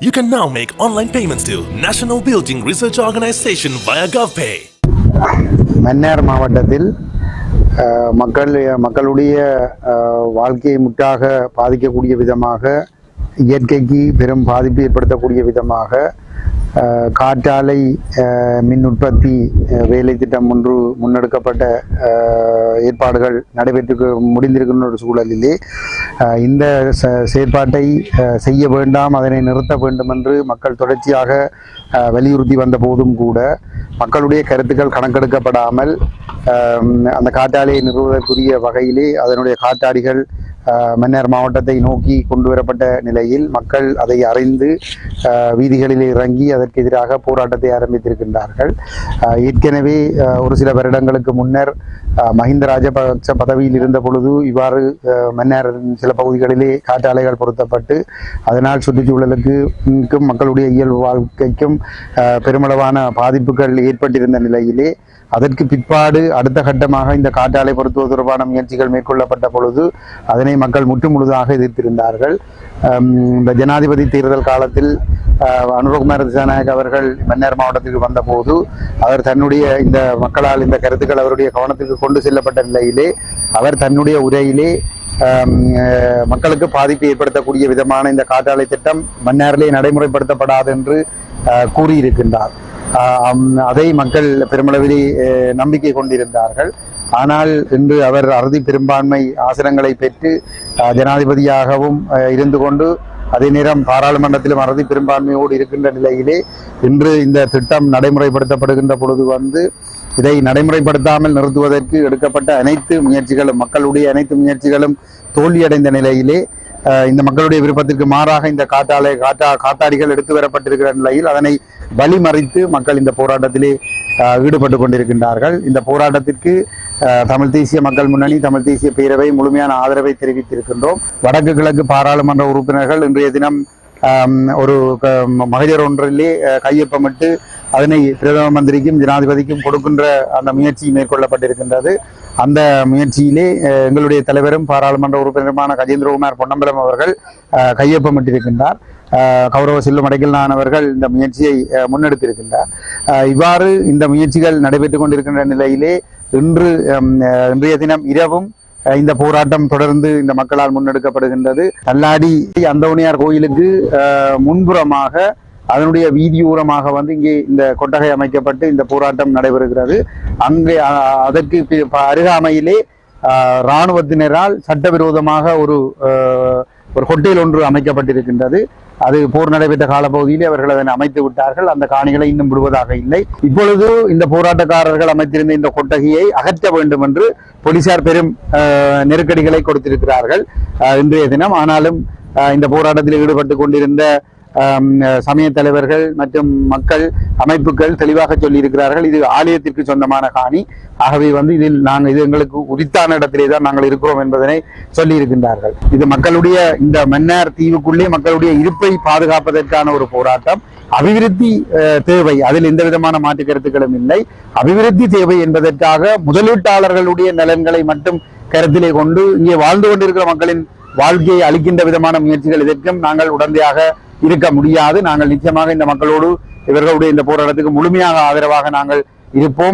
You can now make online payments to National Building Research Organization via GovPay. Mannar மாவட்டத்தில் மக்கள் மக்களுடைய வாழ்க்கையை முற்றாக பாதிக்கக்கூடிய விதமாக இயற்கைக்கு பெரும் பாதிப்பு ஏற்படுத்தக்கூடிய விதமாக காற்றாலை மின் உற்பத்தி வேலை திட்டம் ஒன்று முன்னெடுக்கப்பட்ட ஏற்பாடுகள் நடைபெற்று முடிந்திருக்கின்ற ஒரு சூழலிலே இந்த செயற்பாட்டை செய்ய வேண்டாம் அதனை நிறுத்த வேண்டும் என்று மக்கள் தொடர்ச்சியாக வலியுறுத்தி வந்த போதும் கூட மக்களுடைய கருத்துக்கள் கணக்கெடுக்கப்படாமல் அந்த காற்றாலையை நிறுவுவதற்குரிய வகையிலே அதனுடைய காற்றாடிகள் மன்னார் மாவட்டத்தை நோக்கி கொண்டு வரப்பட்ட நிலையில் மக்கள் அதை அறிந்து வீதிகளில் இறங்கி அதற்கு எதிராக போராட்டத்தை ஆரம்பித்திருக்கின்றார்கள். ஏற்கனவே ஒரு சில வருடங்களுக்கு முன்னர் மஹிந்த ராஜபக்ச பதவியில் இருந்த பொழுது இவ்வாறு ஆ, சில பகுதிகளிலே காற்றாலைகள் பொருத்தப்பட்டு அதனால் சுற்றுச்சூழலுக்கு மக்களுடைய இயல்பு வாழ்க்கைக்கும் பெருமளவான பாதிப்புகள் ஏற்பட்டிருந்த நிலையிலே அதற்கு பிற்பாடு அடுத்த கட்டமாக இந்த காற்றாலை பொருத்துவது தொடர்பான முயற்சிகள் மேற்கொள்ளப்பட்ட பொழுது அதனை மக்கள் முற்றுமுழுதாக எதிர்த்திருந்தார்கள். இந்த ஜனாதிபதி தேர்தல் காலத்தில் ஆஹ், அனுரகுமார் திசாநாயக் அவர்கள் மன்னார் மாவட்டத்திற்கு வந்தபோது அவர் தன்னுடைய இந்த மக்களால் இந்த கருத்துக்கள் அவருடைய கவனத்திற்கு கொண்டு செல்லப்பட்ட நிலையிலே அவர் தன்னுடைய உரையிலே மக்களுக்கு பாதிப்பு ஏற்படுத்தக்கூடிய விதமான இந்த காற்றாலை திட்டம் மன்னாரிலே நடைமுறைப்படுத்தப்படாது என்று கூறியிருக்கின்றார். அதை மக்கள் பெருமளவிலே நம்பிக்கை கொண்டிருந்தார்கள். ஆனால் இன்று அவர் அறுதி பெரும்பான்மை ஆசனங்களை பெற்று ஜனாதிபதியாகவும் இருந்து கொண்டு அதே நேரம் பாராளுமன்றத்திலும் அறுதி பெரும்பான்மையோடு இருக்கின்ற நிலையிலே இன்று இந்த திட்டம் நடைமுறைப்படுத்தப்படுகின்ற பொழுது வந்து இதை நடைமுறைப்படுத்தாமல் நிறுத்துவதற்கு எடுக்கப்பட்ட அனைத்து முயற்சிகளும் மக்களுடைய அனைத்து முயற்சிகளும் தோல்வியடைந்த நிலையிலே இந்த மக்களுடைய விருப்பத்திற்கு மாறாக இந்த காற்றாலை காற்றா காத்தாடிகள் எடுத்து வரப்பட்டிருக்கிற நிலையில் அதனை வழிமறித்து மக்கள் இந்த போராட்டத்திலே ஈடுபட்டு கொண்டிருக்கின்றார்கள். இந்த போராட்டத்திற்கு தமிழ் தேசிய மக்கள் முன்னணி தமிழ் தேசிய பேரவை முழுமையான ஆதரவை தெரிவித்திருக்கின்றோம். வடக்கு கிழக்கு பாராளுமன்ற உறுப்பினர்கள் இன்றைய தினம் ஒரு க- மகளிர் ஒன்றிலே கையொப்பமிட்டு அதனை பிரதம மந்திரிக்கும் ஜனாதிபதிக்கும் கொடுக்கின்ற அந்த முயற்சி மேற்கொள்ளப்பட்டிருக்கின்றது. அந்த முயற்சியிலே எங்களுடைய தலைவரும் பாராளுமன்ற உறுப்பினருமான கஜேந்திரகுமார் பொன்னம்பலம் அவர்கள் கையொப்பமிட்டிருக்கின்றார். அஹ், கௌரவ செல்லும் அடைக்கல்நாதன் அவர்கள் இந்த முயற்சியை முன்னெடுத்திருக்கின்றார். இவ்வாறு இந்த முயற்சிகள் நடைபெற்று கொண்டிருக்கின்ற நிலையிலே இன்று இன்றைய தினம் இரவும் இந்த போராட்டம் தொடர்ந்து இந்த மக்களால் முன்னெடுக்கப்படுகின்றது. தள்ளாடி அந்தோணியார் கோயிலுக்கு முன்புறமாக அதனுடைய வீதியோரமாக வந்து இங்கே இந்த கொட்டகை அமைக்கப்பட்டு இந்த போராட்டம் நடைபெறுகிறது. அங்கே அதற்கு பி- அருகாமையிலே இராணுவத்தினரால் சட்டவிரோதமாக ஒரு ஒரு ஹோட்டல் ஒன்று அமைக்கப்பட்டிருக்கின்றது. அது போர் நடைபெற்ற காலப்பகுதியில் அவர்கள் அதனை அமைத்து விட்டார்கள். அந்த காணிகளை இன்னும் விடுவதாக இல்லை. இப்பொழுது இந்த போராட்டக்காரர்கள் அமைத்திருந்த இந்த கொட்டகையை அகற்ற வேண்டும் என்று போலீசார் பெரும் நெருக்கடிகளை கொடுத்திருக்கிறார்கள் இன்றைய தினம். ஆனாலும் இந்த போராட்டத்தில் ஈடுபட்டு கொண்டிருந்த சமய தலைவர்கள் மற்றும் மக்கள் அமைப்புகள் தெளிவாக சொல்லியிருக்கிறார்கள். இது ஆலயத்திற்கு சொந்தமான காணி. ஆகவே வந்து இதில் நாங்கள் இது எங்களுக்கு உரித்தான இடத்திலே தான் நாங்கள் இருக்கிறோம் என்பதனை சொல்லியிருக்கின்றார்கள். இது மக்களுடைய இந்த மன்னார் தீவுக்குள்ளே மக்களுடைய இருப்பை பாதுகாப்பதற்கான ஒரு போராட்டம். அபிவிருத்தி தேவை. அதில் எந்த விதமான மாற்று கருத்துக்களும் இல்லை. அபிவிருத்தி தேவை என்பதற்காக முதலீட்டாளர்களுடைய நலன்களை மட்டும் கருத்திலே கொண்டு இங்கே வாழ்ந்து கொண்டிருக்கிற மக்களின் வாழ்க்கையை அளிக்கின்ற விதமான முயற்சிகள் இதற்கும் நாங்கள் உடந்தையாக இருக்க முடியாது. நாங்கள் நிச்சயமாக இந்த மக்களோடு இவர்களுடைய இந்த போராட்டத்துக்கு முழுமையாக ஆதரவாக நாங்கள் இருப்போம்.